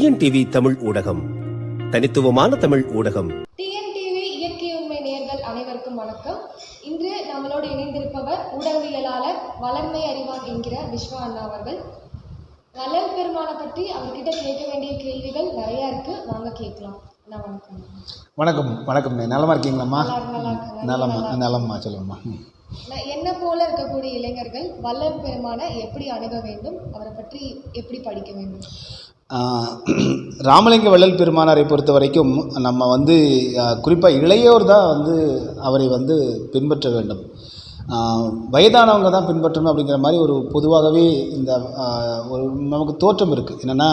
TNTV Tamil ஊடகம். தனித்துவமான தமிழ் ஊடகம். டிஎன்டிவி இயற்கை உண்மை நேயர்கள் அனைவருக்கும் வணக்கம். இன்று நம்மளோடு இணைந்திருப்பவர் ஊடகவியலாளர் வளர்மை அறிவான் என்கிற விஸ்வா அண்ணா அவர்கள். வள்ளல் பெருமானை பற்றி அவர்கிட்ட கேட்க வேண்டிய கேள்விகள் நிறைய இருக்கு. வாங்க கேட்கலாம். வணக்கம். வணக்கம். வணக்கம். நலமா இருக்கீங்களாம்மா? நல்லா நல்லா இருக்காங்க. நலமா. நலம்மா சொல்லுங்கம்மா. என்ன போல இருக்கக்கூடிய இளைஞர்கள் வள்ளல் பெருமானை எப்படி அணுக வேண்டும்? அவரை பற்றி எப்படி படிக்க வேண்டும்? ராமலிங்க வள்ளல் பெருமானாரை பொறுத்த வரைக்கும் நம்ம வந்து குறிப்பாக இளையோர் தான் வந்து அவரை வந்து பின்பற்ற வேண்டும். வயதானவங்க தான் பின்பற்றணும் அப்படிங்கிற மாதிரி ஒரு பொதுவாகவே இந்த ஒரு நமக்கு தோற்றம் இருக்குது என்னென்னா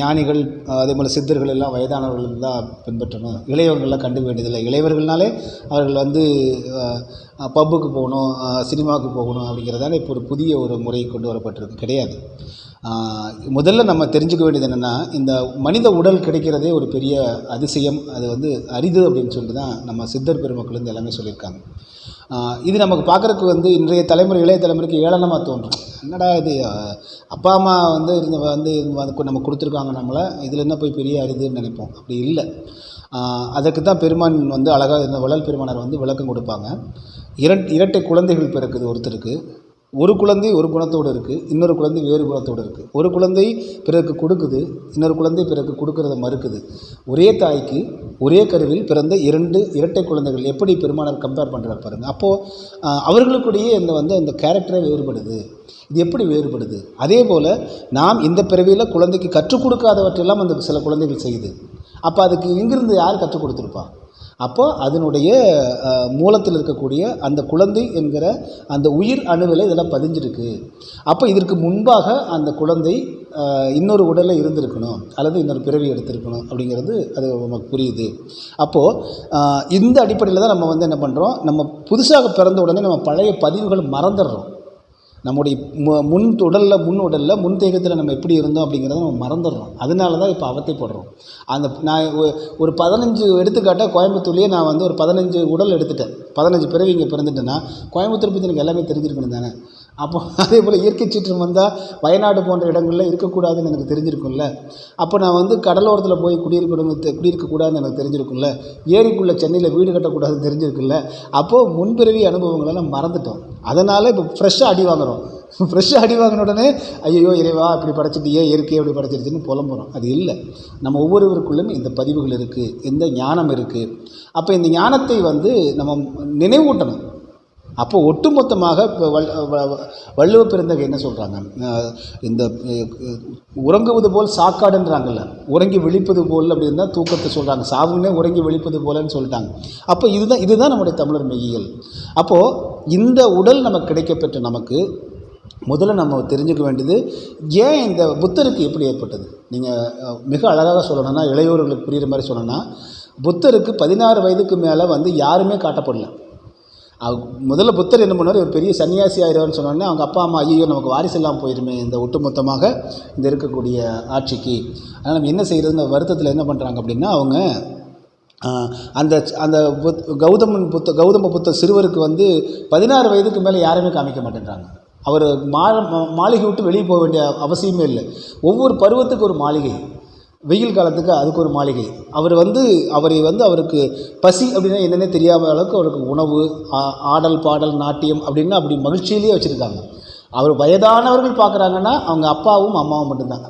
ஞானிகள் அதே போல் சித்தர்கள் எல்லாம் வயதானவர்கள் தான் பின்பற்றணும். இளையவர்கள்லாம் கண்டுக்க வேண்டியதில்லை. இளையவர்கள்னாலே அவர்கள் வந்து பப்புக்கு போகணும் சினிமாவுக்கு போகணும் அப்படிங்கிறதால இப்போ ஒரு புதிய ஒரு முறை கொண்டு வரப்பட்டிருக்கு. கிடையாது. முதல்ல நம்ம தெரிஞ்சுக்க வேண்டியது என்னென்னா இந்த மனித உடல் கிடைக்கிறதே ஒரு பெரிய அதிசயம் அது வந்து அரிது அப்படின்னு சொல்லிட்டு தான் நம்ம சித்தர் பெருமக்கள் வந்து எல்லாமே சொல்லியிருக்காங்க. இது நமக்கு பார்க்குறக்கு வந்து இன்றைய தலைமுறை இளைய தலைமுறைக்கு ஏளனமாக தோன்றும். என்னடா இது? அப்பா அம்மா வந்து இருந்து வந்து நம்ம கொடுத்துருக்காங்க நம்மளை இதில் என்ன போய் பெரிய அரிதுன்னு நினைப்போம்? அப்படி இல்லை. அதுக்கு அதற்கு தான் பெருமான் வந்து அழகாக இந்த வள்ளல் பெருமானார் வந்து விளக்கம் கொடுப்பாங்க. இரட் இரட்டை குழந்தைகள் பிறக்குது ஒருத்தருக்கு. ஒரு குழந்தை ஒரு குணத்தோடு இருக்குது இன்னொரு குழந்தை வேறு குணத்தோடு இருக்குது ஒரு குழந்தை பிறருக்கு கொடுக்குது இன்னொரு குழந்தை பிறருக்கு கொடுக்கறத மறுக்குது. ஒரே தாய்க்கு ஒரே கருவில் பிறந்த இரண்டு இரட்டை குழந்தைகள் எப்படி பெருமானார் கம்பேர் பண்ணுறாரு பாருங்கள் அப்போது அவர்களுக்குடைய இந்த வந்து அந்த கேரக்டரே வேறுபடுது. இது எப்படி வேறுபடுது? அதே போல் நாம் இந்த பிறவியில் குழந்தைக்கு கற்றுக் கொடுக்காதவற்றெல்லாம் அந்த சில குழந்தைகள் செய்யுது. அப்போ அதுக்கு இங்கிருந்து யார் கற்றுக் கொடுத்துருப்பா? அப்போது அதனுடைய மூலத்தில் இருக்கக்கூடிய அந்த குழந்தை என்கிற அந்த உயிர் அணுவில் இதெல்லாம் பதிஞ்சிருக்கு. அப்போ இதற்கு முன்பாக அந்த குழந்தை இன்னொரு உடலில் இருந்திருக்கணும் அல்லது இன்னொரு பிறவி எடுத்திருக்கணும் அப்படிங்கிறது அது நமக்கு புரியுது. அப்போது இந்த அடிப்படையில் தான் நம்ம வந்து என்ன பண்ணுறோம் நம்ம புதுசாக பிறந்த உடனே நம்ம பழைய பதிவுகள் மறந்துடுறோம். நம்முடைய மு- முன் உடலில் முன் உடலில் முன் தேகத்தில் நம்ம எப்படி இருந்தோம் அப்படிங்கிறத நம்ம மறந்துடுறோம். அதனால தான் இப்போ அவத்தைப்படுறோம் அந்த நான் ஒரு பதினஞ்சு எடுத்துக்காட்டாக கோயம்புத்தூர்லேயே நான் வந்து ஒரு பதினஞ்சு உடல் எடுத்துட்டேன். பதினஞ்சு பிறவி இங்கே பிறந்துட்டேன்னா கோயம்புத்தூர் பற்றி எனக்கு எல்லாமே தெரிஞ்சிருக்கணும் தானே? அப்போ அதே போல் இயற்கை சீற்றம் வந்தால் வயநாடு போன்ற இடங்களில் இருக்கக்கூடாதுன்னு எனக்கு தெரிஞ்சிருக்கும்ல. அப்போ நான் வந்து கடலோரத்தில் போய் குடியிருக்கணும் குடியிருக்கக்கூடாதுன்னு எனக்கு தெரிஞ்சிருக்கும்ல. ஏரிக்குள்ளே சென்னையில் வீடு கட்டக்கூடாதுன்னு தெரிஞ்சிருக்குல்ல அப்போது முன்பிறவி அனுபவங்களை நம்ம மறந்துட்டோம். அதனால் இப்போ ஃப்ரெஷ்ஷாக அடி வாங்குறோம். ஃப்ரெஷ்ஷாக அடி வாங்கின உடனே ஐயோ இறைவா இப்படி படைச்சிட்டியே இயற்கை இப்படி படைச்சிருச்சுன்னு புலம்புறோம். அது இல்லை. நம்ம ஒவ்வொருவருக்குள்ளும் இந்த பதிவுகள் இருக்குது இந்த ஞானம் இருக்குது அப்போ இந்த ஞானத்தை வந்து நம்ம நினைவூட்டணும். அப்போ ஒட்டுமொத்தமாக இப்போ வ- வ- வள்ளுவ பெருந்தகை என்ன சொல்கிறாங்க இந்த உறங்குவது போல் சாக்காடுன்றாங்கல்ல. உறங்கி விழிப்பது போல் அப்படின்னா தூக்கத்தை சொல்கிறாங்க சாவுனே உறங்கி விழிப்பது போலன்னு சொல்லிட்டாங்க. அப்போ இதுதான் இதுதான் நம்முடைய தமிழர் மெய்யியல். அப்போது இந்த உடல் நமக்கு கிடைக்கப்பெற்ற நமக்கு முதல்ல நம்ம தெரிஞ்சுக்க வேண்டியது ஏன் இந்த புத்தருக்கு எப்படி ஏற்பட்டது? நீங்கள் மிக அழகாக சொல்லணும்னா இளையோர்களுக்கு புரிகிற மாதிரி சொல்லணும்னா புத்தருக்கு பதினாறு வயதுக்கு மேலே வந்து யாருமே காட்டப்படல. முதல்ல புத்தர் என்ன பண்ணுவார்? ஒரு பெரிய சன்னியாசி ஆயிடுவார்னு சொன்னோடனே அவங்க அப்பா அம்மா ஐயோ நமக்கு வாரிசு போயிருமே இந்த ஒட்டுமொத்தமாக இந்த இருக்கக்கூடிய ஆட்சிக்கு. அதனால் நம்ம என்ன செய்கிறதுன்னு வருத்தத்தில் என்ன பண்ணுறாங்க அப்படின்னா அவங்க அந்த அந்த புத் கௌதமன் புத்த கௌதம புத்த சிறுவருக்கு வந்து பதினாறு வயதுக்கு மேலே யாருமே காமிக்க மாட்டேன்றாங்க. அவர் மா மா- மாளிகை விட்டு வெளியே போக வேண்டிய அவசியமே இல்லை. ஒவ்வொரு பருவத்துக்கு ஒரு மாளிகை. வெயில் காலத்துக்கு அதுக்கு ஒரு மாளிகை. அவர் வந்து அவரை வந்து அவருக்கு பசி அப்படின்னா என்னன்னே தெரியாத அளவுக்கு அவருக்கு உணவு ஆ- ஆடல் பாடல் நாட்டியம் அப்படின்னா அப்படி மகிழ்ச்சியிலேயே வச்சுருக்காங்க. அவர் வயதானவர்கள் பார்க்குறாங்கன்னா அவங்க அப்பாவும் அம்மாவும் மட்டும்தான்.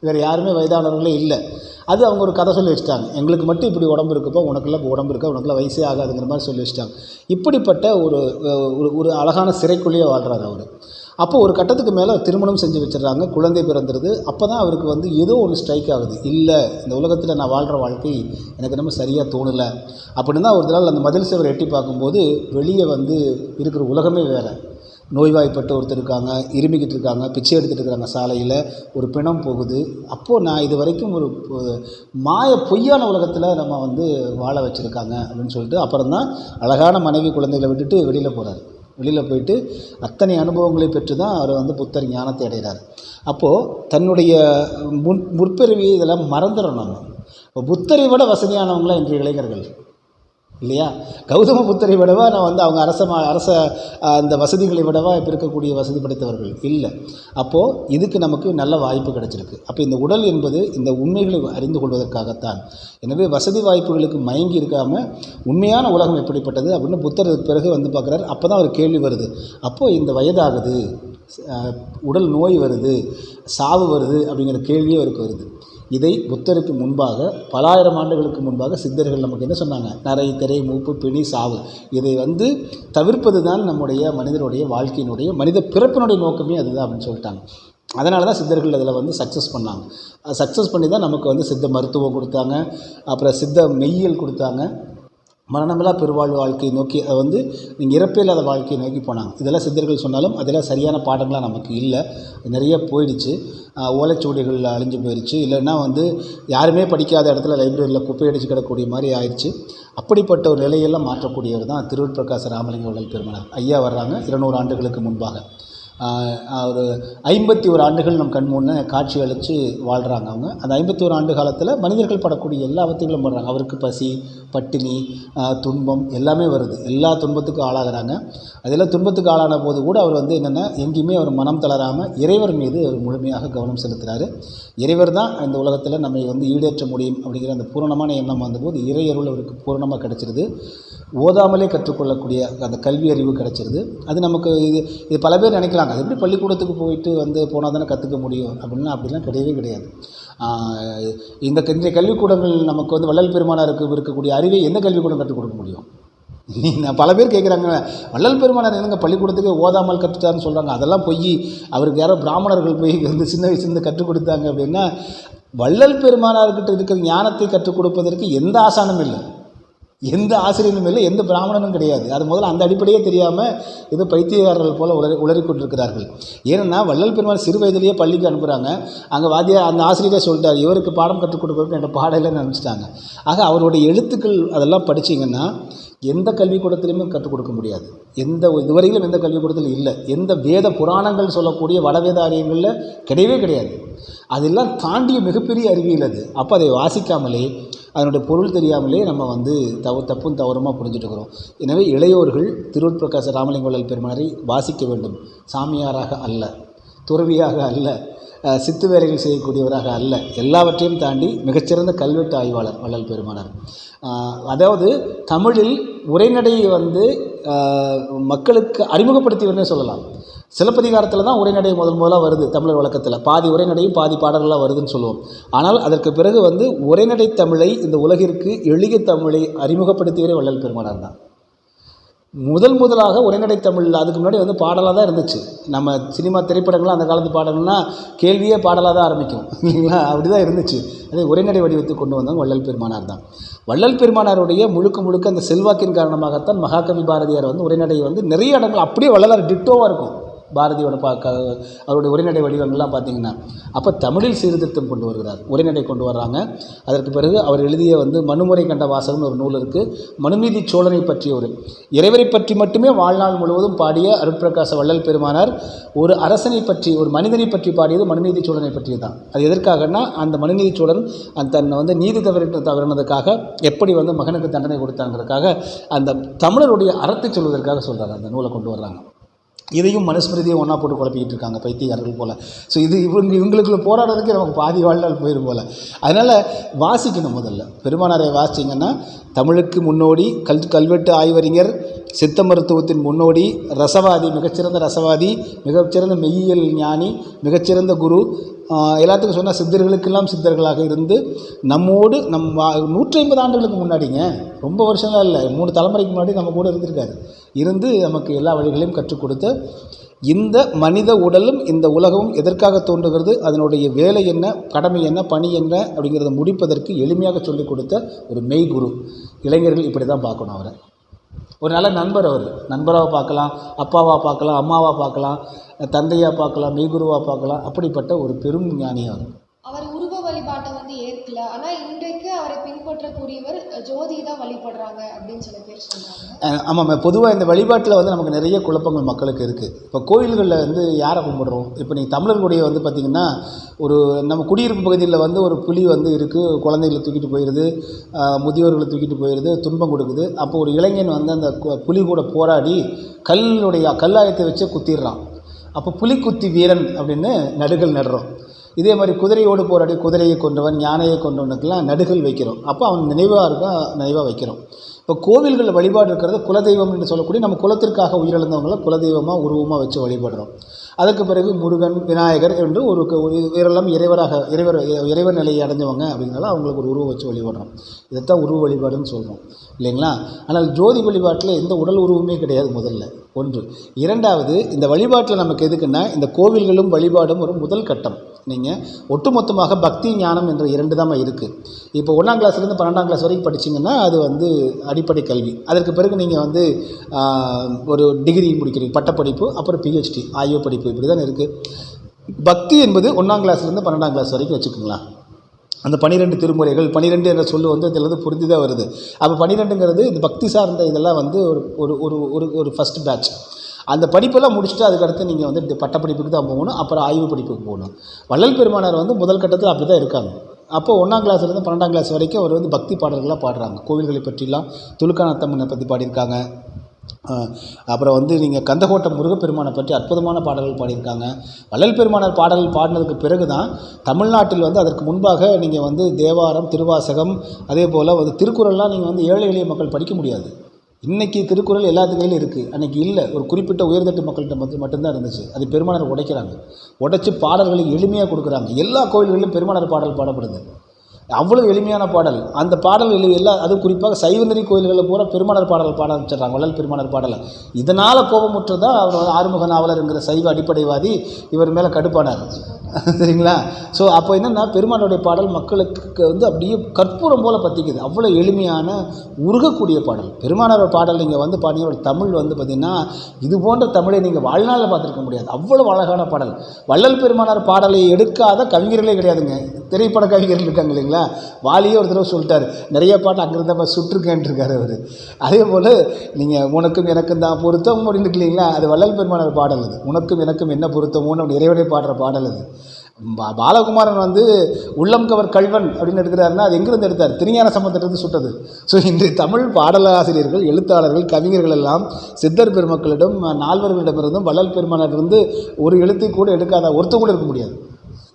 வேறு யாருமே வயதானவர்களே இல்லை. அது அவங்க ஒரு கதை சொல்லி வச்சுட்டாங்க. எங்களுக்கு மட்டும் இப்படி உடம்பு இருக்குப்போ உனக்குலாம் உடம்பு இருக்கா உனக்குலாம் வயசே ஆகாதுங்கிற மாதிரி சொல்லி வச்சுட்டாங்க. இப்படிப்பட்ட ஒரு ஒரு ஒரு அழகான சிறைக்குள்ளேயே வாழ்கிறார் அவர். அப்போ ஒரு கட்டத்துக்கு மேலே திருமணம் செஞ்சு வச்சிடுறாங்க குழந்தை பிறந்துருது. அப்போ தான் அவருக்கு வந்து ஏதோ ஒன்று ஸ்ட்ரைக் ஆகுது. இல்லை இந்த உலகத்தில் நான் வாழ்கிற வாழ்க்கை எனக்கு நம்ம சரியாக தோணலை. அப்படின்னு தான் ஒரு நாள் அந்த மதில் சுவர் எட்டி பார்க்கும்போது வெளியே வந்து இருக்கிற உலகமே வேறு. நோய்வாய்ப்பட்டு ஒருத்தர் இருக்காங்க இருமிக்கிட்டு இருக்காங்க பிச்சை எடுத்துகிட்டு இருக்கிறாங்க சாலையில் ஒரு பிணம் போகுது. அப்போது நான் இது வரைக்கும் ஒரு மாய பொய்யான உலகத்தில் நம்ம வந்து வாழ வச்சுருக்காங்க அப்படின்னு சொல்லிட்டு அப்புறம் தான் அழகான மனைவி குழந்தைகளை விட்டுட்டு வெளியில் போகிறார் வெளியில் போயிட்டு அத்தனை அனுபவங்களை பெற்று தான் அவர் வந்து புத்தர் ஞானத்தை அடைகிறார். அப்போது தன்னுடைய முன் முற்பிறவி இதெல்லாம் மறந்துடும் நம்ம இப்போ புத்தரை விட வசதியானவங்களாம் இன்றைய இளைஞர்கள். இல்லையா? கௌதம புத்தரை விடவா நான் வந்து அவங்க அரச அரச அந்த வசதிகளை விடவா இப்போ இருக்கக்கூடிய வசதி படைத்தவர்கள்? இல்லை. அப்போது இதுக்கு நமக்கு நல்ல வாய்ப்பு கிடைச்சிருக்கு. அப்போ இந்த உடல் என்பது இந்த உண்மைகளை அறிந்து கொள்வதற்காகத்தான். எனவே வசதி வாய்ப்புகளுக்கு மயங்கி இருக்காமல் உண்மையான உலகம் எப்படிப்பட்டது அப்படின்னு புத்தர் பிறகு வந்து பார்க்குறாரு. அப்போ தான் ஒரு கேள்வி வருது. அப்போது இந்த வயதாகுது உடல் நோய் வருது சாவு வருது அப்படிங்கிற கேள்வியே அவருக்கு வருது. இதை புத்தருக்கு முன்பாக பலாயிரம் ஆண்டுகளுக்கு முன்பாக சித்தர்கள் நமக்கு என்ன சொன்னாங்க? நரை திரை மூப்பு பிணி சாவு. இதை வந்து தவிர்ப்பது தான் நம்முடைய மனிதனுடைய வாழ்க்கையினுடைய மனித பிறப்பினுடைய நோக்கமே அதுதான் அப்படின்னு சொல்லிட்டாங்க. அதனால தான் சித்தர்கள் அதில் வந்து சக்ஸஸ் பண்ணாங்க. சக்ஸஸ் பண்ணி தான் நமக்கு வந்து சித்த மருத்துவம் கொடுத்தாங்க. அப்புறம் சித்த மெய்யியல் கொடுத்தாங்க. மரணமில்லா பெருவாழ்வு வாழ்க்கையை நோக்கி அதை வந்து நீங்கள் இறப்பே இல்லாத வாழ்க்கையை நோக்கி போனாங்க. இதெல்லாம் சித்தர்கள் சொன்னாலும் அதெல்லாம் சரியான பாடங்களாக நமக்கு இல்லை. நிறைய போயிடுச்சு. ஓலைச்சுவடிகளில் ஓலைச்சுவடிகள் அழிஞ்சு போயிடுச்சு இல்லைன்னா வந்து யாருமே படிக்காத இடத்துல லைப்ரரியில் குப்பை அடிச்சு கிடக்கூடிய மாதிரி ஆயிடுச்சு அப்படிப்பட்ட ஒரு நிலையெல்லாம் மாற்றக்கூடியவர் தான் திருவிழ் பிரகாச ராமலிங்க வள்ளல் பெருமனார். ஐயா வர்றாங்க. இருநூறு ஆண்டுகளுக்கு முன்பாக. ஒரு ஐம்பத்தி ஒரு ஆண்டுகள் நம் கண் முன்னே காட்சி அளித்து வாழ்கிறாங்க அவங்க. அந்த ஐம்பத்தி ஒரு ஆண்டு காலத்தில் மனிதர்கள் படக்கூடிய எல்லா அவத்தைகளும் படுறாங்க. அவருக்கு பசி பட்டினி துன்பம் எல்லாமே வருது. எல்லா துன்பத்துக்கும் ஆளாகிறாங்க. அதெல்லாம் துன்பத்துக்கு ஆளான போது கூட அவர் வந்து என்னென்னா எங்கேயுமே அவர் மனம் தளராமல் இறைவர் மீது அவர் முழுமையாக கவனம் செலுத்துகிறாரு இறைவர் தான் இந்த உலகத்தில் நம்மை வந்து ஈடேற்ற முடியும் அப்படிங்கிற அந்த பூரணமான எண்ணம் வந்தபோது இறையருள் அவருக்கு பூரணமாக கிடச்சிருது. ஓதாமலே கற்றுக்கொள்ளக்கூடிய அந்த கல்வி அறிவு கிடச்சிருது. அது நமக்கு இது இது பல பேர் சொல்கிறாங்க அது எப்படி பள்ளிக்கூடத்துக்கு போயிட்டு வந்து போனால் தானே கற்றுக்க முடியும்? அப்படின்னா அப்படிலாம் கிடையவே கிடையாது. இந்த இன்றைய கல்விக்கூடங்கள் நமக்கு வந்து வள்ளல் பெருமானாருக்கு இருக்கக்கூடிய அறிவை எந்த கல்விக்கூடம் கற்றுக் கொடுக்க முடியும்? நீ நான் பல பேர் கேட்குறாங்க வள்ளல் பெருமானார் என்னங்க பள்ளிக்கூடத்துக்கு ஓதாமல் கற்றுட்டார்னு சொல்கிறாங்க அதெல்லாம் போய் அவருக்கு யாரோ பிராமணர்கள் போய் வந்து சின்ன வயசுலேருந்து கற்றுக் கொடுத்தாங்க அப்படின்னா வள்ளல் பெருமானார்கிட்ட இருக்கிற ஞானத்தை கற்றுக் கொடுப்பதற்கு எந்த ஆசானமும் இல்லை. எந்த ஆசிரியனும் இல்லை எந்த பிராமணனும் கிடையாது. அது முதல்ல அந்த அடிப்படையே தெரியாமல் இது பைத்தியக்காரர்கள் போல உளறி உளறிக்கொண்டிருக்கிறார்கள் ஏன்னா வள்ளல் பெருமாள் சிறு வயதிலேயே பள்ளிக்கு அனுப்புகிறாங்க அங்கே வாத்தியா அந்த ஆசிரியரே சொல்லிட்டார் இவருக்கு பாடம் கற்றுக் கொடுக்குறதுக்கு என்ற பாடம் இல்லைன்னு நினச்சிட்டாங்க. ஆக அவருடைய எழுத்துக்கள் அதெல்லாம் படிச்சீங்கன்னா எந்த கல்விக்கூடத்திலையுமே கற்றுக் கொடுக்க முடியாது. எந்த இதுவரையிலும் எந்த கல்விக்கூடத்திலும் இல்லை. எந்த வேத புராணங்கள் சொல்லக்கூடிய வடவேதாரியங்களில் கிடையவே கிடையாது. அதெல்லாம் தாண்டிய மிகப்பெரிய அறிவியல் அது. அப்போ அதை வாசிக்காமலே அதனுடைய பொருள் தெரியாமலே நம்ம வந்து தவ தப்பும் தவறுமாக புரிஞ்சுட்டு இருக்கிறோம். எனவே இளையோர்கள் திருவற்பிரகாச பிரகாச வள்ளல் பெருமானை வாசிக்க வேண்டும். சாமியாராக அல்ல துறவியாக அல்ல சித்து வேலைகள் செய்யக்கூடியவராக அல்ல. எல்லாவற்றையும் தாண்டி மிகச்சிறந்த கல்வெட்டு ஆய்வாளர் வள்ளல் பெருமானார். அதாவது தமிழில் உரைநடையை வந்து மக்களுக்கு அறிமுகப்படுத்தியவர்னே சொல்லலாம். சிலப்பதிகாரத்தில் தான் உரைநடை முதல் முதலாக வருது தமிழர் வழக்கத்தில். பாதி உரைநடையும் பாதி பாடல்களாக வருதுன்னு சொல்லுவோம். ஆனால் அதற்கு பிறகு வந்து உரைநடை தமிழை இந்த உலகிற்கு எளிய தமிழை அறிமுகப்படுத்தியவரே வள்ளல் பெருமானார் தான். முதல் முதலாக உரைநடை தமிழ் அதுக்கு முன்னாடி வந்து பாடலாக தான் இருந்துச்சு. நம்ம சினிமா திரைப்படங்கள்லாம் அந்த காலத்து பாடல்கள்னால் கேள்வியே பாடலாக தான் ஆரம்பிக்கும். இல்லைங்களா? அப்படி தான் இருந்துச்சு. அதே உரைநடை வடிவத்தை கொண்டு வந்தவங்க வள்ளல் பெருமானார் தான். வள்ளல் பெருமானாருடைய முழுக்க முழுக்க அந்த செல்வாக்கின் காரணமாகத்தான் மகாகவி பாரதியார் வந்து உரைநடை வந்து நிறைய இடங்கள் அப்படியே வள்ளலார் டிட்டோவாக இருக்கும். பாரதியோட பா க அவருடைய உரைநடை வடிவங்கள்லாம் பார்த்தீங்கன்னா அப்போ தமிழில் சீர்திருத்தம் கொண்டு வருகிறார். உரைநடை கொண்டு வர்றாங்க. அதற்கு பிறகு அவர் எழுதிய வந்து மனுமுறை கண்ட வாசகம்னு ஒரு நூல் இருக்குது மனுநீதி சோழனை பற்றிய ஒரு இறைவரை பற்றி மட்டுமே வாழ்நாள் முழுவதும் பாடிய அருட்பிரகாச வள்ளல் பெருமானார் ஒரு அரசனை பற்றி ஒரு மனிதனை பற்றி பாடியது மனுநீதி சோழனை பற்றி தான் அது எதற்காகன்னா அந்த மனுநீதி சோழன் அந்த தன்னை வந்து நீதி தவறி தவறினதுக்காக எப்படி வந்து மகனுக்கு தண்டனை கொடுத்தாங்கிறதுக்காக அந்த தமிழருடைய அறத்தை சொல்வதற்காக சொல்கிறார் அந்த நூலை கொண்டு வர்றாங்க. இதையும் மனுஸ்மிருதியும் ஒன்றா போட்டு குழப்பிக்கிட்டு இருக்காங்க பைத்தியக்காரர்கள் போல். ஸோ இது இவங்க இவங்களுக்குள்ள போராடுறதுக்கு நமக்கு பாதி வாழ்நாள் போயிடும் போல். அதனால் வாசிக்கணும் முதல்ல. பெருமானாரை வாசிச்சிங்கன்னா தமிழுக்கு முன்னோடி கல் கல்வெட்டு ஆய்வறிஞர் சித்த மருத்துவத்தின் முன்னோடி ரசவாதி மிகச்சிறந்த ரசவாதி மிகச்சிறந்த மெய்யியல் ஞானி மிகச்சிறந்த குரு எல்லாத்துக்கும் சொன்னால் சித்தர்களுக்கெல்லாம் சித்தர்களாக இருந்து நம்மோடு நம் வா- நூற்றி ஐம்பது ஆண்டுகளுக்கு முன்னாடிங்க ரொம்ப வருஷங்கள் இல்லை மூணு தலைமுறைக்கு முன்னாடி நம்ம கூட இருந்திருக்காரு. இருந்து நமக்கு எல்லா வழிகளையும் கற்றுக் கொடுத்து இந்த மனித உடலும் இந்த உலகமும் எதற்காக தோன்றுகிறது அதனுடைய வேலை என்ன கடமை என்ன பணி என்ன அப்படிங்கிறத முடிப்பதற்கு எளிமையாக சொல்லிக் கொடுத்த ஒரு மெய்குரு. இளைஞர்கள் இப்படி தான் பார்க்கணும் அவரை. ஒரு நல்ல நண்பர் அவர். நண்பராக பார்க்கலாம் அப்பாவாக பார்க்கலாம் அம்மாவாக பார்க்கலாம் தந்தையாக பார்க்கலாம் மெய்குருவாக பார்க்கலாம். அப்படிப்பட்ட ஒரு பெரும் ஞானி அவர். அவர் உருவ வழிபாட்டை வந்து ஏற்கல. ஆனால் பின்பற்றக்கூடியவர் ஜோதி தான் வழிபடுறாங்க அப்படின்னு சில பேர் ஆமாம் பொதுவாக இந்த வழிபாட்டில் வந்து நமக்கு நிறைய குழப்பங்கள் மக்களுக்கு இருக்குது இப்போ கோயில்களில் வந்து யாரை கும்பிடுறோம்? இப்போ நீங்கள் தமிழர்களுடைய வந்து பார்த்திங்கன்னா ஒரு நம்ம குடியிருப்பு பகுதியில் வந்து ஒரு புலி வந்து இருக்குது குழந்தைகளை தூக்கிட்டு போயிடுது முதியோர்களை தூக்கிட்டு போயிடுது துன்பம் கொடுக்குது. அப்போ ஒரு இளைஞன் வந்து அந்த புலி கூட போராடி கல்லுடைய கல்லாயத்தை வச்சு குத்திடுறான். அப்போ புலிக்குத்தி வீரன் அப்படின்னு நடுகள் நடுறோம். இதே மாதிரி குதிரையோடு போராடி குதிரையை கொண்டவன் யானையை கொண்டவனுக்கெல்லாம் நடுகள் வைக்கிறோம். அப்போ அவன் நினைவாக இருக்கா? நினைவாக வைக்கிறோம். இப்போ கோவில்களில் வழிபாடு இருக்கிறது குலதெய்வம் என்று சொல்லக்கூடிய நம்ம குலத்திற்காக உயிரிழந்தவங்கள குலதெய்வமாக உருவமாக வச்சு வழிபடுறோம். அதுக்கு பிறகு முருகன் விநாயகர் என்று ஒரு ஒரு இவரெல்லாம் இறைவராக இறைவர் இறைவர் நிலையை அடைஞ்சவங்க அப்படிங்கிறனால அவங்களுக்கு ஒரு உருவம் வச்சு வழிபடுறோம். இதைத்தான் உருவ வழிபாடுன்னு சொல்கிறோம் இல்லைங்களா? ஆனால் ஜோதி வழிபாட்டில் எந்த உடல் உருவமே கிடையாது முதல்ல. ஒன்று. இரண்டாவது இந்த வழிபாட்டில் நமக்கு எதுக்குன்னா இந்த கோவில்களும் வழிபாடும் ஒரு முதல் கட்டம். நீங்கள் ஒட்டுமொத்தமாக பக்தி ஞானம் என்ற இரண்டு தான் இருக்குது இப்போ ஒன்றாம் கிளாஸ்லேருந்து பன்னெண்டாம் கிளாஸ் வரைக்கும் படிச்சீங்கன்னா அது வந்து அடிப்படை கல்வி. அதற்கு பிறகு நீங்கள் வந்து ஒரு டிகிரி முடிக்கிறீங்க பட்டப்படிப்பு அப்புறம் பிஹெச்டி ஆய்வு படிப்பு இப்படி தான் இருக்குது பக்தி என்பது ஒன்றாம் கிளாஸ்லேருந்து பன்னெண்டாம் கிளாஸ் வரைக்கும் வச்சுக்கோங்களேன். அந்த பனிரெண்டு திருமுறைகள் பனிரெண்டு என்ற சொல்லு வந்து இதில் வந்து புரிஞ்சு தான் வருது. அப்போ பனிரெண்டுங்கிறது இந்த பக்தி சார்ந்த இதெல்லாம் வந்து ஒரு ஒரு ஒரு ஒரு ஒரு ஃபஸ்ட் பேட்ச் அந்த படிப்பெல்லாம் முடிச்சுட்டு அதுக்கடுத்து நீங்கள் வந்து பட்டப்படிப்புக்கு தான் போகணும் அப்புறம் ஆய்வு படிப்புக்கு போகணும். வள்ளல் பெருமானார் வந்து முதல் கட்டத்தில் அப்படி தான் இருக்காங்க. அப்போ ஒன்றாம் கிளாஸ்லேருந்து பன்னெண்டாம் கிளாஸ் வரைக்கும் அவர் வந்து பக்தி பாடல்களாக பாடுறாங்க. கோவில்களை பற்றிலாம் துலுக்கானத்தம்மனை பற்றி பாடியிருக்காங்க. அப்புறம் வந்து நீங்கள் கந்தகோட்டை முருகப்பெருமானை பற்றி அற்புதமான பாடல்கள் பாடியிருக்காங்க. வள்ளல் பெருமானார் பாடல்கள் பாடினதுக்கு பிறகு தான் தமிழ்நாட்டில் வந்து அதற்கு முன்பாக நீங்கள் வந்து தேவாரம் திருவாசகம் அதே போல் வந்து திருக்குறள்லாம் நீங்கள் வந்து ஏழை எளிய மக்கள் படிக்க முடியாது. இன்றைக்கி திருக்குறள் எல்லாத்து கையிலும் இருக்குது அன்றைக்கி இல்லை. ஒரு குறிப்பிட்ட உயர்தட்டு மக்கள்கிட்ட மட்டும் மட்டும்தான் இருந்துச்சு. அது பெருமானார் உடைக்கிறாங்க. உடைச்சி பாடல்களை எளிமையாக கொடுக்குறாங்க. எல்லா கோயில்களிலும் பெருமானார் பாடல் பாடப்படுது. அவ்வளோ எளிமையான பாடல். அந்த பாடல் எழுதி எல்லாம் அது குறிப்பாக சைவநெறி கோயில்களில் பூரா பெருமானர் பாடல் பாட ஆரம்பிச்சிடுறாங்க. வள்ளல் பெருமானர் பாடலை. இதனால் கோபமுற்றதான் அவர் ஆறுமுக நாவலருங்கிற சைவ அடிப்படைவாதி இவர் மேலே கடுப்பானார். சரிங்களா? ஸோ அப்போ என்னென்னா பெருமானுடைய பாடல் மக்களுக்கு வந்து அப்படியே கற்பூரம் போல் பற்றிக்குது அவ்வளோ எளிமையான உருகக்கூடிய பாடல். பெருமானாரோட பாடல் நீங்கள் வந்து பார்த்தீங்கன்னா தமிழ் வந்து பார்த்திங்கன்னா இது போன்ற தமிழை நீங்கள் வாழ்நாளில் பார்த்துருக்க முடியாது. அவ்வளோ அழகான பாடல். வள்ளல் பெருமானார் பாடலை எடுக்காத கவிஞர்களே கிடையாதுங்க. திரைப்பட கவிஞர்கள் இருக்காங்க இல்லைங்களா? வாலியே ஒரு தடவை சொல்லிட்டார் நிறைய பாட்டு அங்கேருந்து மாதிரி சுற்றுக்கேன்ட்டு அவர். அதே போல் நீங்கள் உனக்கும் எனக்கும் தான் பொருத்தம் அப்படின்னு இல்லைங்களா அது வள்ளல் பெருமானார் பாடல் அது. உனக்கும் எனக்கும் என்ன பொருத்தமோன்னு அப்படி இறைவனை பாடுற பாடல் அது. பா- பாலகுமாரன் வந்து உள்ளம் கவர் கல்வன் அப்படின்னு எடுக்கிறாருன்னா அது எங்கேருந்து எடுத்தார்? திருஞான சம்பந்தத்திலிருந்து சுட்டது. ஸோ இன்றைய தமிழ் பாடலாசிரியர்கள் எழுத்தாளர்கள் கவிஞர்கள் எல்லாம் சித்தர் பெருமக்களிடம் நால்வர்களிடமிருந்தும் வள்ளல் பெருமானிடமிருந்து ஒரு எழுத்தை கூட எடுக்காத ஒருத்த கூட இருக்க முடியாது.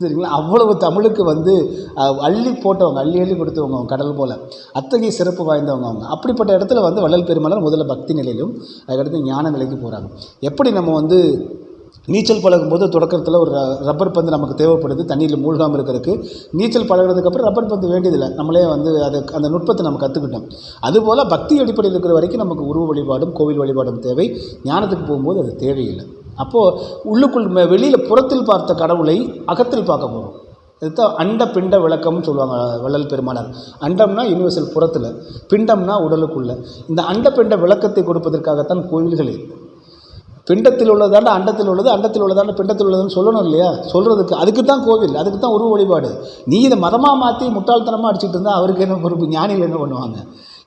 சரிங்களா அவ்வளவு தமிழுக்கு வந்து அள்ளி போட்டவங்க அள்ளி அள்ளி கொடுத்தவங்க அவங்க கடல் போல். அத்தகைய சிறப்பு வாய்ந்தவங்க அவங்க. அப்படிப்பட்ட இடத்துல வந்து வள்ளல் பெருமானார் முதல்ல பக்தி நிலையிலும் அதுக்கடுத்து ஞான நிலைக்கு போகிறாங்க எப்படி நம்ம வந்து நீச்சல் பழகும்போது தொடக்கத்தில் ஒரு ர- ரப்பர் பந்து நமக்கு தேவைப்படுது தண்ணியில் மூழ்காமல் இருக்கிறதுக்கு. நீச்சல் பழகிறதுக்கப்புறம் ரப்பர் பந்து வேண்டியதில்லை. நம்மளே வந்து அது அந்த நுட்பத்தை நம்ம கற்றுக்கிட்டோம் அதுபோல் பக்தி அடிப்படையில் இருக்கிற வரைக்கும் நமக்கு உருவ வழிபாடும் கோவில் வழிபாடும் தேவை. ஞானத்துக்கு போகும்போது அது தேவையில்லை. அப்போது உள்ளுக்குள் வெளியில் புறத்தில் பார்த்த கடவுளை அகத்தில் பார்க்க போகிறோம் இதுதான் அண்ட பிண்ட விளக்கம்னு சொல்லுவாங்க வள்ளல் பெருமானார். அண்டம்னா யூனிவர்சல் புறத்தில் பிண்டம்னா உடலுக்குள்ள. இந்த அண்ட பிண்ட விளக்கத்தை கொடுப்பதற்காகத்தான் கோவில்கள் பிண்டத்தில் உள்ளதாண்ட அண்டத்தில் உள்ளது அண்டத்தில் உள்ளதாண்ட பிண்டத்தில் உள்ளதுன்னு சொல்லணும் இல்லையா? சொல்கிறதுக்கு அதுக்கு தான் கோவில் அதுக்கு தான் உருவ வழிபாடு. நீ இதை மதமாக மாற்றி முட்டாள்தனமாக அடிச்சுட்டு இருந்தால் அவருக்கு என்ன பொறுப்பு? ஞானிகள் என்ன பண்ணுவாங்க?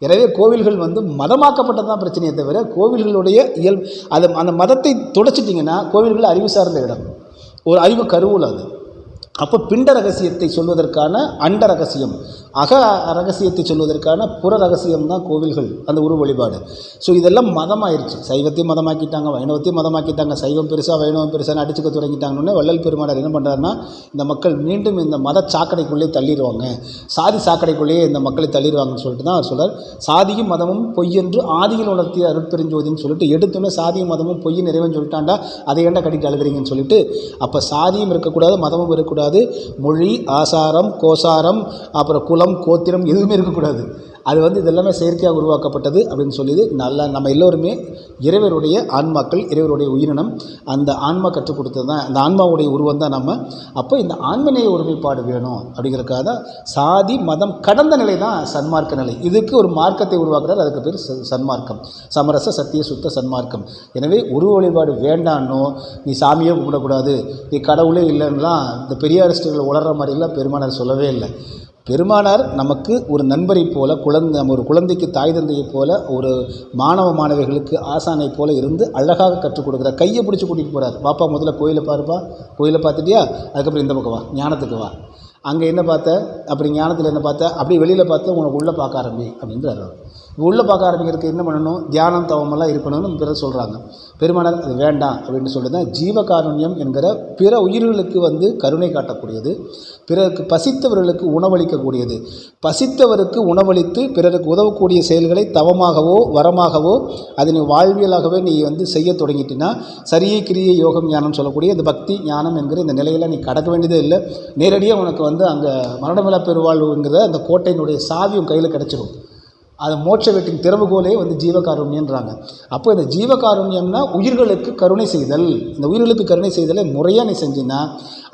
எனவே கோவில்கள் வந்து மதமாக்கப்பட்டது தான் பிரச்சனையே தவிர கோவில்களுடைய இயல் அது அந்த மதத்தை துடைச்சிட்டிங்கன்னா கோவில்கள் அறிவு சார்ந்த இடம். ஒரு அறிவு கருவூல் அது. அப்போ பிண்ட ரகசியத்தை சொல்வதற்கான அண்ட ரகசியம். அக ரகசியத்தை சொல்வதற்கான புற ரகசியம் தான் கோவில்கள் அந்த உருவ வழிபாடு. ஸோ இதெல்லாம் மதமாயிருச்சு. சைவத்தையும் மதமாக்கிட்டாங்க வைணவத்தையும் மதமாக்கிட்டாங்க சைவம் பெருசாக வைணவம் பெருசாக அடிச்சுக்க தொடங்கிட்டாங்கன்னு வள்ளல் பெருமானார் என்ன பண்ணுறாருன்னா இந்த மக்கள் மீண்டும் இந்த மத சாக்கடைக்குள்ளே தள்ளிடுவாங்க சாதி சாக்கடைக்குள்ளேயே இந்த மக்களை தள்ளிடுவாங்கன்னு சொல்லிட்டு தான் அவர் சொல்கிறார் சாதியும் மதமும் பொய் என்று ஆதியில் வளர்த்திய அருட்பெருஞ்சோதின்னு சொல்லிட்டு எடுத்தோன்னே சாதியும் மதமும் பொய் நிறைவன் சொல்லிட்டாண்டா அதை ஏண்டா கட்டிட்டு அழுகிறீங்கன்னு சொல்லிட்டு அப்போ சாதியும் இருக்கக்கூடாது மதமும் இருக்கக்கூடாது. மொழி ஆசாரம் கோசாரம் அப்புறம் குலம் கோத்திரம் எதுவுமே இருக்கக்கூடாது. அது வந்து இதெல்லாமே செயற்கையாக உருவாக்கப்பட்டது அப்படின்னு சொல்லிது. நல்லா நம்ம எல்லோருமே இறைவருடைய ஆன்மாக்கள் இறைவருடைய உயிரினம் அந்த ஆன்மா கற்றுக் கொடுத்தது தான் அந்த ஆன்மாவுடைய உருவம் தான் நம்ம. அப்போ இந்த ஆன்மநேய ஒருமைப்பாடு வேணும் அப்படிங்கிறதுக்காக தான் சாதி மதம் கடந்த நிலை தான் சன்மார்க்க நிலை. இதுக்கு ஒரு மார்க்கத்தை உருவாக்குறாரு. அதுக்கு பேர் ச- சன்மார்க்கம். சமரச சத்திய சுத்த சன்மார்க்கம். எனவே உருவ வழிபாடு வேண்டான்னோ நீ சாமியே கும்பிடக்கூடாது நீ கடவுளே இல்லைன்னா இந்த பெரியாரிஸ்டுகள் உளர்ற மாதிரிலாம் பெருமானார் சொல்லவே இல்லை. பெருமானார் நமக்கு ஒரு நண்பரைப் போல குழந்தை நம்ம ஒரு குழந்தைக்கு தாய் தந்தையைப் போல ஒரு மாணவ மாணவிகளுக்கு ஆசானைப் போல இருந்து அழகாக கற்றுக் கொடுக்குறார். கையை பிடிச்சி கூட்டிகிட்டு போகிறார் பாப்பா முதல்ல கோயிலை பாருப்பா. கோயிலை பார்த்துட்டியா? அதுக்கப்புறம் இந்த பக்கம் வா. ஞானத்துக்கு வா. அங்கே என்ன பார்த்த? அப்படி ஞானத்தில் என்ன பார்த்த? அப்படி வெளியில் பார்த்து உனக்கு உள்ளே பார்க்க ஆரம்பி. அப்படின்றார் அவர். உள்ளே பார்க்க ஆரம்பிக்கிறதுக்கு என்ன பண்ணணும்? தியானம் தவமெல்லாம் இருக்கணும்னு பிறர் சொல்கிறாங்க பெருமானார் அது வேண்டாம் அப்படின்னு சொல்லி தான் ஜீவகாருண்யம் என்கிற பிற உயிர்களுக்கு வந்து கருணை காட்டக்கூடியது. பிறருக்கு பசித்தவர்களுக்கு உணவளிக்கக்கூடியது. பசித்தவருக்கு உணவளித்து பிறருக்கு உதவக்கூடிய செயல்களை தவமாகவோ வரமாகவோ அதை நீ வாழ்வியலாகவே நீ வந்து செய்ய தொடங்கிட்டினா சரியை கிரியை யோகம் ஞானம் சொல்லக்கூடிய இந்த பக்தி ஞானம் என்கிற இந்த நிலையில் நீ கடக்க வேண்டியதே இல்லை. நேரடியாக உனக்கு வந்து அங்கே மரணமில்லா பெருவாழ்வுங்கிற அந்த கோட்டையினுடைய சாவி உன் கையில் கிடச்சிரும். அது மோட்ச வீட்டின் திறவுகோலே வந்து ஜீவகாருண்யன்றாங்க. அப்போ இந்த ஜீவகாருண்யம்னா உயிர்களுக்கு கருணை செய்தல். இந்த உயிர்களுக்கு கருணை செய்தலை முறையாக நீ செஞ்சின்னா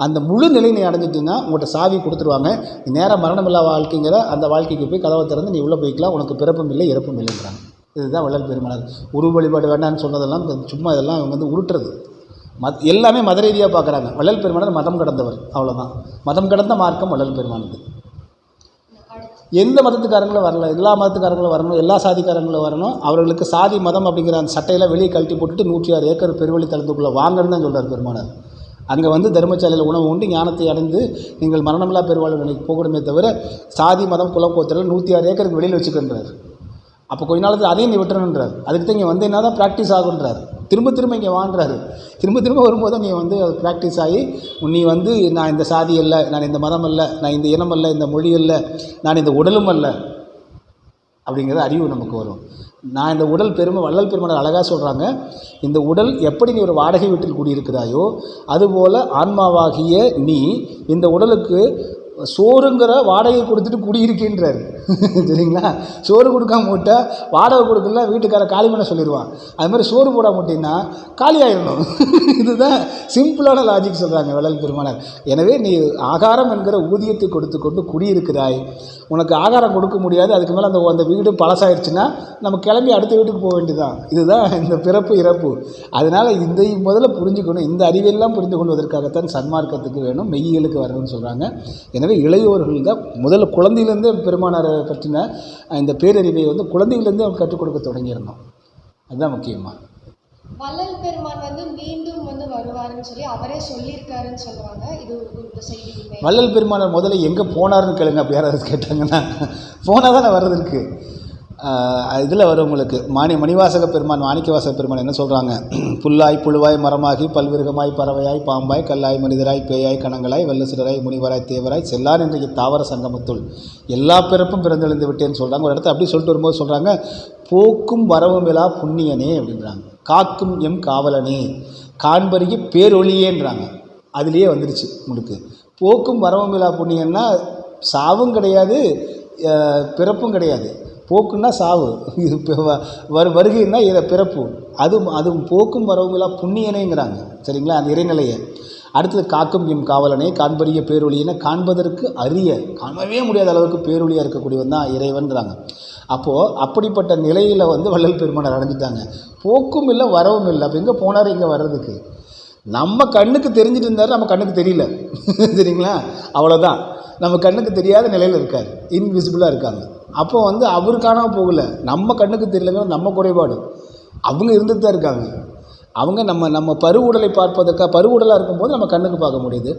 அந்த முழு நிலை நீ அடைஞ்சிட்டின்னா உங்கள்கிட்ட சாவி கொடுத்துருவாங்க. நீ நேராக மரணமில்லா வாழ்க்கைங்கிற அந்த வாழ்க்கைக்கு போய் கதவை திறந்து நீ உள்ளே போய்க்கலாம். உனக்கு பிறப்பும் இல்லை இறப்பும் இல்லைன்றாங்க. இதுதான் வள்ளல் பெருமானார். உருவ வழிபாடு வேண்டாம்னு சொன்னதெல்லாம் சும்மா இதெல்லாம் இவங்க வந்து உருட்டுறது. மத் எல்லாமே மத ரீதியாக பார்க்குறாங்க. வள்ளல் பெருமானார் மதம் கடந்தவர். அவ்வளோதான் மதம் கடந்த மார்க்கம் வள்ளல் பெருமானது. எந்த மதத்துக்காரங்களும் வரல எல்லா மதத்துக்காரங்களும் வரணும் எல்லா சாதிக்காரங்களும் வரணும். அவர்களுக்கு சாதி மதம் அப்படிங்கிற அந்த சட்டையில் வெளியே கழட்டி போட்டுட்டு நூற்றி ஆறு ஏக்கர் பெருவழி தளத்துக்குள்ளே வாங்கன்னு தான் சொல்கிறார் பெருமானார். அங்கே வந்து தர்மசாலையில் உணவு உண்டு ஞானத்தை அடைந்து நீங்கள் மரணமில்லா பெருவாழ்வு போகணுமே தவிர சாதி மதம் குலம் கோத்திரம் நூற்றி ஆறு ஏக்கருக்கு வெளியில் வச்சுக்கின்றார். அப்போ கொஞ்ச நாளுக்கு அதையும் நீ விட்டுறணுன்றார். அதுக்கு தான் இங்கே வந்து என்ன தான் ப்ராக்டிஸ் ஆகுன்றார். திரும்ப திரும்ப இங்கே வாண்டுறாரு திரும்ப திரும்ப வரும்போது நீ வந்து அது ப்ராக்டிஸ் ஆகி நீ வந்து நான் இந்த சாதி இல்லை நான் இந்த மதம் அல்ல நான் இந்த இனம் அல்ல இந்த மொழி அல்ல நான் இந்த உடலும் அல்ல அப்படிங்கிற அறிவு நமக்கு வரும். நான் இந்த உடல் பெருமை வள்ளல் பெருமாள் அழகாக சொல்கிறாங்க இந்த உடல் எப்படி நீ ஒரு வாடகை வீட்டில் கூடியிருக்கிறாயோ அதுபோல் ஆன்மாவாகிய நீ இந்த உடலுக்கு சோறுங்கிற வாடகை கொடுத்துட்டு குடியிருக்கின்றார். சரிங்களா? சோறு கொடுக்காம விட்டால் வாடகை கொடுக்கல வீட்டுக்கார காலி பண்ண சொல்லிடுவான் அது மாதிரி சோறு போட மாட்டீங்கன்னா காலி ஆயிடணும். இதுதான் சிம்பிளான லாஜிக் சொல்கிறாங்க வள்ளல் பெருமானார். எனவே நீ ஆகாரம் என்கிற ஊதியத்தை கொடுத்து கொண்டு குடியிருக்கிறாய். உனக்கு ஆகாரம் கொடுக்க முடியாது. அதுக்கு மேலே அந்த அந்த வீடு பழசாயிருச்சுன்னா நம்ம கிளம்பி அடுத்த வீட்டுக்கு போக வேண்டியதுதான். இதுதான் இந்த பிறப்பு இறப்பு. அதனால் இந்த முதல்ல புரிஞ்சுக்கணும். இந்த அறிவியெல்லாம் புரிந்து கொள்வதற்காகத்தான் சன்மார்க்கத்துக்கு வேணும் மெய்யியலுக்கு வரணும்னு சொல்கிறாங்க எனவே இளையோர்கள் தான் முதல்ல குழந்தையிலேருந்தே பெருமானாரை பற்றின இந்த பேரறிவை வந்து குழந்தையிலேருந்தே அவங்க கற்றுக் கொடுக்க தொடங்கியிருந்தோம் அதுதான் முக்கியமாக வள்ளல் பெருமான் வந்து மீண்டும் வந்து வருவாருன்னு சொல்லி அவரே சொல்லியிருக்காருன்னு சொல்றாங்க இது செய்தி வள்ளல் பெருமானார் முதல்ல எங்கே போனாருன்னு கேளுங்க அப்படி யாராவது கேட்டாங்கன்னா. போனால் தானே வர்றதுக்கு. இதில் வரும் உங்களுக்கு மாணி மணிவாசக பெருமான் மாணிக்கவாசக பெருமான் என்ன சொல்கிறாங்க புல்லாய் புழுவாய் மரமாகி பல்விருகமாய் பறவையாய் பாம்பாய் கல்லாய் மனிதராய் பேயாய் கணங்களாய் வல்லசுடராய் முனிவராய் தேவராய் செல்லார் இன்றைக்கு தாவர சங்கமத்துள். எல்லா பிறப்பும் பிறந்தெழுந்து விட்டேன்னு சொல்கிறாங்க ஒரு இடத்துல அப்படி சொல்லிட்டு வரும்போது சொல்கிறாங்க போக்கும் வரவுமிலா புண்ணியனே அப்படின்றாங்க. காக்கும் எம் காவலனே காண்பருகி பேரொழியேன்றாங்க அதுலேயே வந்துடுச்சு உங்களுக்கு போக்கும் வரவுமிலா புண்ணியன்னா சாவும் கிடையாது பிறப்பும் கிடையாது. போக்குன்னா சாவு. இது வ- வரு வருகைன்னா இதை பிறப்பு. அது அது போக்கும் வரவுமில்லா புண்ணியனைங்கிறாங்க. சரிங்களா? அந்த இறைநிலையை. அடுத்தது காக்கும் எம் காவலனை காண்பறிய பேரொழியனை காண்பதற்கு அரிய காணவே முடியாத அளவுக்கு பேரொழியாக இருக்கக்கூடியவன் தான் இறைவன்கிறாங்க அப்போது அப்படிப்பட்ட நிலையில் வந்து வள்ளல் பெருமானார் அடைஞ்சிட்டாங்க. போக்கும் இல்லை வரவும் இல்லை. அப்போ எங்கே போனார் இங்கே வர்றதுக்கு? நம்ம கண்ணுக்கு தெரிஞ்சிட்டு இருந்தார் நம்ம கண்ணுக்கு தெரியல. சரிங்களா? அவ்வளோதான் நம்ம கண்ணுக்கு தெரியாத நிலையில் இருக்கார். இன்விசிபிளாக இருக்காங்க. அப்போ வந்து அவர் காணாமல் போகல. நம்ம கண்ணுக்கு தெரியலங்கிற நம்ம குறைபாடு. அவங்க இருந்துட்டு தான் இருக்காங்க. அவங்க நம்ம நம்ம பருவுடலை பார்ப்பதற்காக பருவுடலாக இருக்கும்போது நம்ம கண்ணுக்கு பார்க்க முடியுது.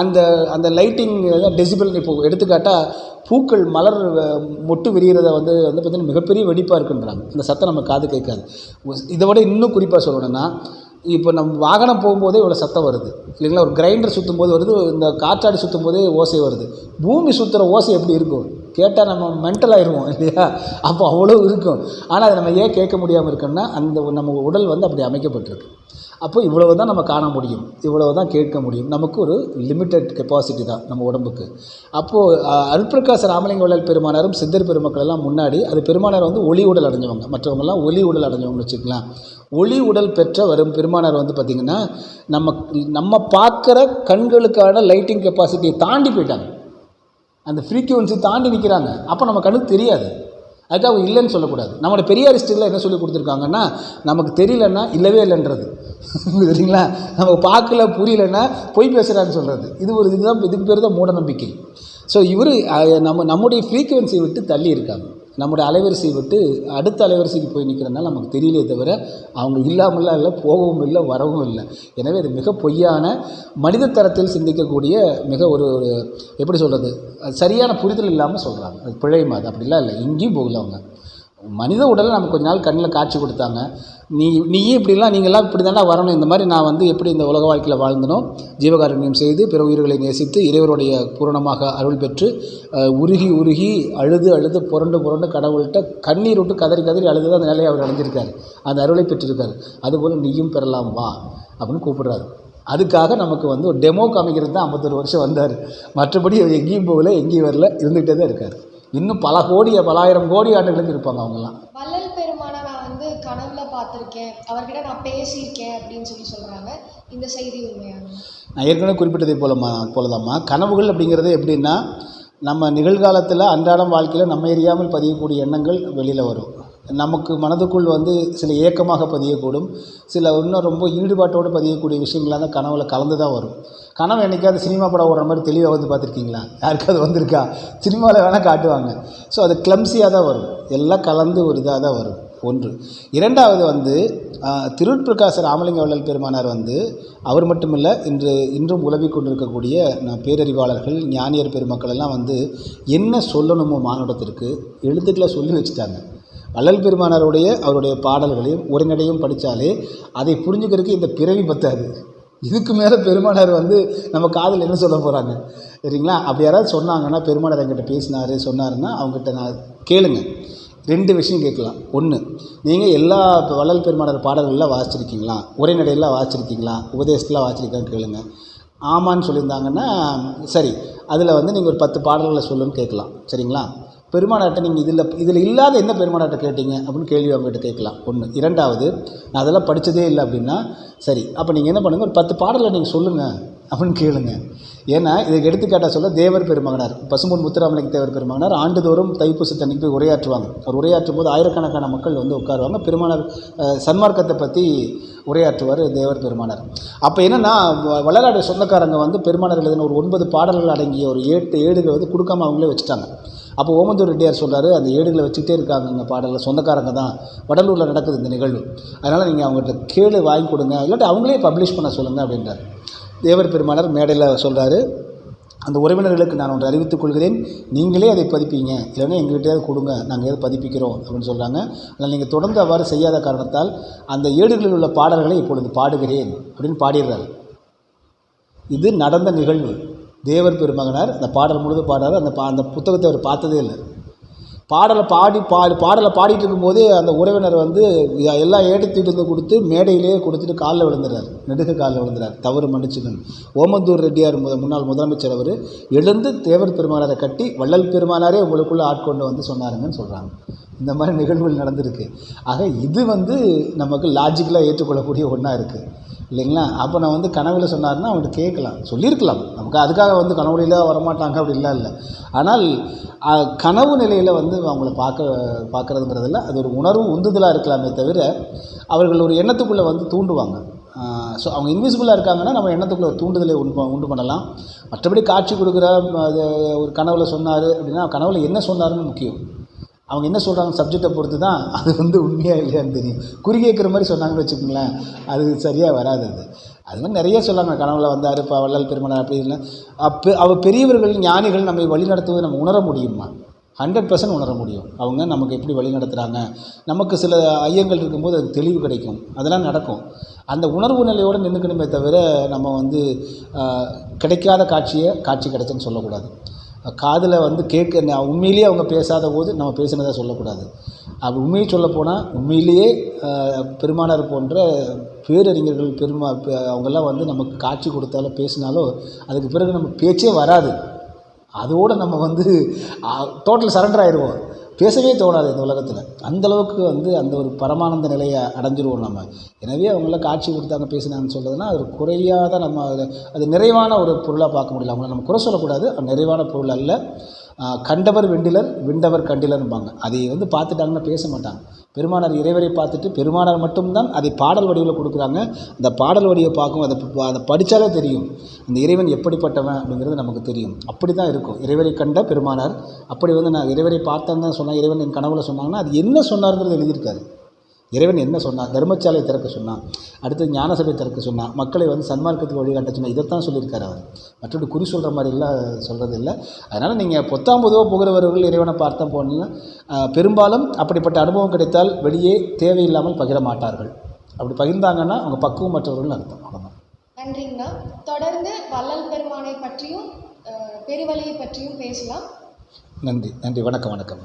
அந்த அந்த லைட்டிங் டெசிபிள் இப்போ எடுத்துக்காட்டால் பூக்கள் மலர் மொட்டு விரிகிறத வந்து வந்து பார்த்திங்கன்னா மிகப்பெரிய வெடிப்பாக இருக்குன்றாங்க. இந்த சத்தம் நம்ம காது கேட்காது. இதை விட இன்னும் குறிப்பாக சொல்லணும்னா இப்போ நம்ம வாகனம் போகும்போதே இவ்வளோ சத்தம் வருது. இல்லைங்களா? ஒரு கிரைண்டர் சுற்றும் போது வருது இந்த காற்றாடி சுற்றும் போதே ஓசை வருது. பூமி சுற்றுற ஓசை எப்படி இருக்கும்? கேட்டால் நம்ம மென்டல் ஆயிடுவோம் இல்லையா? அப்போ அவ்வளோ இருக்கும். ஆனால் அதை நம்ம ஏன் கேட்க முடியாமல் இருக்கோம்னா அந்த நம்ம உடல் வந்து அப்படி அமைக்கப்பட்டிருக்கு. அப்போ இவ்வளவு தான் நம்ம காண முடியும். இவ்வளவு தான் கேட்க முடியும். நமக்கு ஒரு லிமிட்டட் கெப்பாசிட்டி தான் நம்ம உடம்புக்கு. அப்போது அருட்பிரகாச ராமலிங்க வள்ளல் பெருமானாரும் சித்தர் பெருமக்கள் எல்லாம் முன்னாடி அது பெருமானார் வந்து ஒளி உடல் அடைஞ்சவங்க. மற்றவங்கெல்லாம் ஒளி உடல் அடைஞ்சவங்கன்னு வச்சுக்கலாம் ஒளி உடல் பெற்ற வரும் பெருமானார் வந்து பார்த்திங்கன்னா நம்ம நம்ம பார்க்குற கண்களுக்கான லைட்டிங் கெப்பாசிட்டியை தாண்டி போயிட்டாங்க. அந்த ஃப்ரீக்குவன்சி தாண்டி நிற்கிறாங்க அப்போ நம்ம கண்ணுக்கு தெரியாது. அதுக்கு அவங்க இல்லைன்னு சொல்லக்கூடாது. நம்மளோட பெரியார் என்ன சொல்லி கொடுத்துருக்காங்கன்னா நமக்கு தெரியலன்னா இல்லவே இல்லைன்றது. சரிங்களா? நம்ம பார்க்கல புரியலன்னா பொய் பேசுகிறான்னு சொல்கிறது இது ஒரு இதுதான் இதுக்கு பேர் தான் மூட நம்பிக்கை ஸோ இவர் நம்ம நம்முடைய ஃப்ரீக்குவன்சியை விட்டு தள்ளி இருக்காங்க. நம்முடைய அலைவரிசையை விட்டு அடுத்த அலைவரிசைக்கு போய் நிற்கிறதுனால நமக்கு தெரியலையே தவிர அவங்க இல்லாமலாம் இல்லை போகவும் இல்லை வரவும் இல்லை. எனவே இது மிக பொய்யான மனித தரத்தில் சிந்திக்கக்கூடிய மிக ஒரு ஒரு எப்படி சொல்கிறது சரியான புரிதல் இல்லாமல் சொல்கிறாங்க அது பிழை அது அப்படிலாம் இல்லை. எங்கேயும் போகல அவங்க. மனித உடலை நமக்கு கொஞ்ச நாள் கண்ணில் காட்சி கொடுத்தாங்க. நீ நீயே இப்படிலாம் நீங்களாம் இப்படி தானே வரணும். இந்த மாதிரி நான் வந்து எப்படி இந்த உலக வாழ்க்கையில் வாழ்ந்தனோ ஜீவகாரண்யம் செய்து பிற உயிர்களை நேசித்து இறைவருடைய பூரணமாக அருள் பெற்று உருகி உருகி அழுது அழுது புரண்டு புரண்டு கடவுள்கிட்ட கண்ணீர் விட்டு கதறி கதறி அழுது அந்த நிலையை அவர் அடைஞ்சிருக்காரு. அந்த அருளை பெற்றிருக்காரு. அதுபோல் நீயும் பெறலாம் வா அப்படின்னு கூப்பிடுறாரு. அதுக்காக நமக்கு வந்து ஒரு டெமோ காமிக்கிறது தான் ஐம்பத்தொரு வருஷம் வந்தார். மற்றபடி அவர் எங்கேயும் போகல எங்கேயும் வரல இருந்துகிட்டே தான் இருக்கார். இன்னும் பல கோடி பலாயிரம் கோடி ஆண்டுகளுக்கு இருப்பாங்க அவங்கெல்லாம் வள்ளல் பெருமானை நான் வந்து கனவுல பார்த்துருக்கேன் அவர்கிட்ட நான் பேசியிருக்கேன் அப்படின்னு சொல்லி சொல்கிறாங்க இந்த செய்தி உண்மையான நான் ஏற்கனவே குறிப்பிட்டதை போலமா போலதாம்மா. கனவுகள் அப்படிங்கிறது எப்படின்னா நம்ம நிகழ்காலத்தில் அன்றாடம் வாழ்க்கையில் நம்ம எரியாமல் பதியக்கூடிய எண்ணங்கள் வெளியில் வரும். நமக்கு மனதுக்குள் வந்து சில ஏக்கமாக பதியக்கூடும். சில இன்னும் ரொம்ப ஈடுபாட்டோடு பதியக்கூடிய விஷயங்களாக தான் கனவுல கலந்து தான் வரும். கனவு என்னைக்காவது சினிமா படம் ஓடுற மாதிரி தெளிவாக வந்து பார்த்துருக்கீங்களா? யாருக்காவது வந்திருக்கா? சினிமாவில் வேணால் காட்டுவாங்க. ஸோ அது கிளம்சியாக தான் வரும். எல்லாம் கலந்து ஒரு இதாக தான் வரும். ஒன்று. இரண்டாவது வந்து திருட்பிரகாச ராமலிங்க வள்ளல் பெருமானார் வந்து அவர் மட்டுமில்லை இன்று இன்றும் உலவிக் கொண்டிருக்கக்கூடிய பேரறிவாளர்கள் ஞானியர் பெருமக்கள் எல்லாம் வந்து என்ன சொல்லணுமோ மானுடத்திற்கு எழுத்துக்களை சொல்லி வச்சுட்டாங்க. வள்ளல் பெருமானாருடைய அவருடைய பாடல்களையும் உரைநடையும் படித்தாலே அதை புரிஞ்சுக்கிறதுக்கு இந்த பிறவி பத்தாது. இதுக்கு மேலே பெருமானார் வந்து நம்ம காதில் என்ன சொல்ல போகிறாங்க சரிங்களா? அப்படி யாராவது சொன்னாங்கன்னா பெருமானார் என்கிட்ட பேசினார் சொன்னாருன்னா அவங்ககிட்ட நான் கேளுங்க. ரெண்டு விஷயம் கேட்கலாம். ஒன்று நீங்கள் எல்லா இப்போ வள்ளல் பெருமானார் பாடல்கள்லாம் வாசிச்சிருக்கீங்களா? உரைநடையெல்லாம் வாசிச்சிருக்கீங்களா? உபதேசத்தெலாம் வாசிச்சிருக்கான்னு கேளுங்க. ஆமான்னு சொல்லியிருந்தாங்கன்னா சரி அதில் வந்து நீங்கள் ஒரு பத்து பாடல்களை சொல்லுன்னு கேட்கலாம். சரிங்களா? பெருமானார்ட்ட நீங்கள் இதில் இதில் இல்லாத என்ன பெருமானார்ட்ட கேட்டீங்க? அப்படின்னு கேள்வி அவங்ககிட்ட கேட்கலாம். ஒன்று இரண்டாவது நான் அதெல்லாம் படித்ததே இல்லை அப்படின்னா சரி அப்போ நீங்கள் என்ன பண்ணுங்கள் ஒரு பத்து பாடலை நீங்கள் சொல்லுங்கள் அப்படின்னு கேளுங்க. ஏன்னா இதுக்கு எடுத்துக்காட்டாக சொல்ல தேவர் பெருமகனார் பசும்பொன் முத்துராமலிங்க தேவர் பெருமகனார் ஆண்டுதோறும் தைப்பூசத்தன்னைக்கு போய் உரையாற்றுவாங்க. அவர் உரையாற்றும் போது ஆயிரக்கணக்கான மக்கள் வந்து உட்காருவாங்க. பெருமானார் சன்மார்க்கத்தை பற்றி உரையாற்றுவார் தேவர் பெருமானார். அப்போ என்னென்னா வள்ளலாடு சொந்தக்காரங்க வந்து பெருமானார் எழுதின ஒரு ஒன்பது பாடல்கள் அடங்கிய ஒரு ஏட்டு ஏடுகளை வந்து கொடுக்காம அவங்களே வச்சுட்டாங்க. அப்போ ஓமந்தூர் ரெட்டியார் சொல்கிறாரு அந்த ஏடுகளை வச்சுக்கிட்டே இருக்காங்க இந்த பாடலில் சொந்தக்காரங்க தான். வடலூரில் நடக்குது இந்த நிகழ்வு. அதனால் நீங்கள் அவங்ககிட்ட கேளு வாங்கி கொடுங்க. இல்லாட்டி அவங்களே பப்ளிஷ் பண்ண சொல்லுங்கள் அப்படின்றார். தேவர் பெருமானார் மேடையில் சொல்கிறாரு அந்த உறவினர்களுக்கு நான் ஒன்று அறிவித்துக் கொள்கிறேன். நீங்களே அதை பதிப்பீங்க. இல்லைன்னா எங்கள்கிட்டயாவது கொடுங்க. நாங்கள் ஏதாவது பதிப்பிக்கிறோம். அப்படின்னு சொல்கிறாங்க அதனால் நீங்கள் தொடர்ந்து அவ்வாறு செய்யாத காரணத்தால் அந்த ஏடுகளில் உள்ள பாடல்களை இப்பொழுது பாடுகிறேன் அப்படின்னு பாடிடுறாரு. இது நடந்த நிகழ்வு. தேவர் பெருமகனார் அந்த பாடல் முழுது பாடுறாரு அந்த பா அந்த புத்தகத்தை அவர் பார்த்ததே இல்லை. பாடலை பாடி பாடி பாடலை பாடிட்டு இருக்கும்போதே அந்த உறவினர் வந்து எல்லாம் எல்லா ஏட்டத்திட்டு வந்து கொடுத்து மேடையிலேயே கொடுத்துட்டு காலில் விழுந்துறாரு. நெடுக காலில் விழுந்துறாரு. தவறு மன்னிச்சுக்கணும் ஓமந்தூர் ரெட்டியார் மு- முன்னாள் முதலமைச்சர் அவர் எழுந்து தேவர் பெருமானாரை கட்டி வள்ளல் பெருமானாரே உங்களுக்குள்ளே ஆட்கொண்டு வந்து சொன்னாருங்கன்னு சொல்கிறாங்க இந்த மாதிரி நிகழ்வுகள் நடந்திருக்கு. ஆக இது வந்து நமக்கு லாஜிக்கலாக ஏற்றுக்கொள்ளக்கூடிய ஒன்றா இருக்குது இல்லைங்களா? அப்போ நான் வந்து கனவில் சொன்னாருன்னா அவன்கிட்ட கேட்கலாம். சொல்லியிருக்கலாம். நமக்கு அதுக்காக வந்து கனவுல வரமாட்டாங்க அப்படிலாம் இல்லை. ஆனால் கனவு நிலையில் வந்து அவங்கள பார்க்க பார்க்குறதுங்கிறதில்ல. அது ஒரு உணர்வு உந்துதலாக இருக்கலாமே தவிர அவர்கள் ஒரு எண்ணத்துக்குள்ளே வந்து தூண்டுவாங்க. ஸோ அவங்க இன்விசிபிளாக இருக்காங்கன்னா நம்ம எண்ணத்துக்குள்ளே தூண்டுதலை உண்டு உண்டு பண்ணலாம். மற்றபடி காட்சி கொடுக்குற அது ஒரு கனவில் சொன்னார் அப்படின்னா கனவில் என்ன சொன்னார்னு முக்கியம். அவங்க என்ன சொல்கிறாங்க சப்ஜெக்டை பொறுத்து தான் அது வந்து உண்மையாக இல்லையான்னு தெரியும். குறி மாதிரி சொன்னாங்கன்னு வச்சுக்கோங்களேன் அது சரியாக வராது அது. அது மாதிரி நிறைய சொல்லாங்க. கனவுல வந்தார் இப்போ வள்ளல் பெருமனார் அப்படி இல்லை அப்போ அவ பெரியவர்கள் ஞானிகள் நம்மை வழி நடத்துவதை நம்ம உணர முடியுமா? ஹண்ட்ரட் பர்சன்ட் உணர முடியும். அவங்க நமக்கு எப்படி வழி நடத்துகிறாங்க நமக்கு சில ஐயங்கள் இருக்கும்போது அது தெளிவு கிடைக்கும். அதெல்லாம் நடக்கும். அந்த உணர்வு நிலையோடு நின்றுக்கணுமே தவிர நம்ம வந்து கிடைக்காத காட்சியை காட்சி கிடைச்சுன்னு சொல்லக்கூடாது. காதில் வந்து கேட்க நான் உண்மையிலேயே அவங்க பேசாத போது நம்ம பேசினதாக சொல்லக்கூடாது. அப்படி உண்மையை சொல்லப்போனால் உண்மையிலேயே பெருமானார் போன்ற பேரறிஞர்கள் பெருமா அவங்கெல்லாம் வந்து நமக்கு காட்சி கொடுத்தாலோ பேசினாலோ அதுக்கு பிறகு நம்ம பேச்சே வராது. அதோடு நம்ம வந்து டோட்டல் சரண்டர் ஆயிடுவோம். பேசவே தோணாது இந்த உலகத்தில். அந்தளவுக்கு வந்து அந்த ஒரு பரமானந்த நிலையை அடைஞ்சிருவோம் நம்ம எனவே அவங்கள காட்சி கொடுத்தாங்க பேசினாங்கன்னு சொல்கிறதுனா அது குறையாத நம்ம அது அது நிறைவான ஒரு பொருளாக பார்க்க முடியல. அவங்கள நம்ம குறை சொல்லக்கூடாது. அது நிறைவான பொருள் அல்ல. கண்டவர் வெண்டிலர் விண்டவர் கண்டிலர்பாங்க அதை வந்து பார்த்துட்டாங்கன்னா பேச மாட்டாங்க. பெருமானார் இறைவரை பார்த்துட்டு பெருமானார் மட்டும்தான் அதை பாடல் வடிவில் கொடுக்குறாங்க. அந்த பாடல் வடிவை பார்க்கும் அதை அதை படித்தாலே தெரியும். அந்த இறைவன் எப்படிப்பட்டவன் அப்படிங்கிறது நமக்கு தெரியும். அப்படி தான் இருக்கும். இறைவரை கண்ட பெருமானார் அப்படி வந்து நான் இறைவரை பார்த்தேன்னு தான் சொன்னேன் இறைவன் என் கனவுல சொன்னாங்கன்னா அது என்ன சொன்னாருங்கிறது எழுதியிருக்காரு. இறைவன் என்ன சொன்னான்? தர்மசாலை திறக்க சொன்னான். அடுத்து ஞானசபை திறக்க சொன்னான். மக்களை வந்து சன்மார்க்கத்துக்கு வழிகாட்ட சொன்னான். இதைத்தான் சொல்லியிருக்காரு அவர். மற்றபடி குறி சொல்கிற மாதிரிலாம் சொல்கிறது இல்லை. அதனால் நீங்கள் பொத்தாம் பொதுவாக புகிறவர்கள் இறைவனை பார்த்தா போனீங்கன்னா பெரும்பாலும் அப்படிப்பட்ட அனுபவம் கிடைத்தால் வெளியே தேவையில்லாமல் பகிர மாட்டார்கள். அப்படி பகிர்ந்தாங்கன்னா அவங்க பக்குவம் மற்றவர்கள் அர்த்தம். அவ்வளோதான் நன்றிங்கண்ணா. தொடர்ந்து வள்ளல் பெருமானை பற்றியும் பெருவழியை பற்றியும் பேசலாம். நன்றி. நன்றி. வணக்கம் வணக்கம்.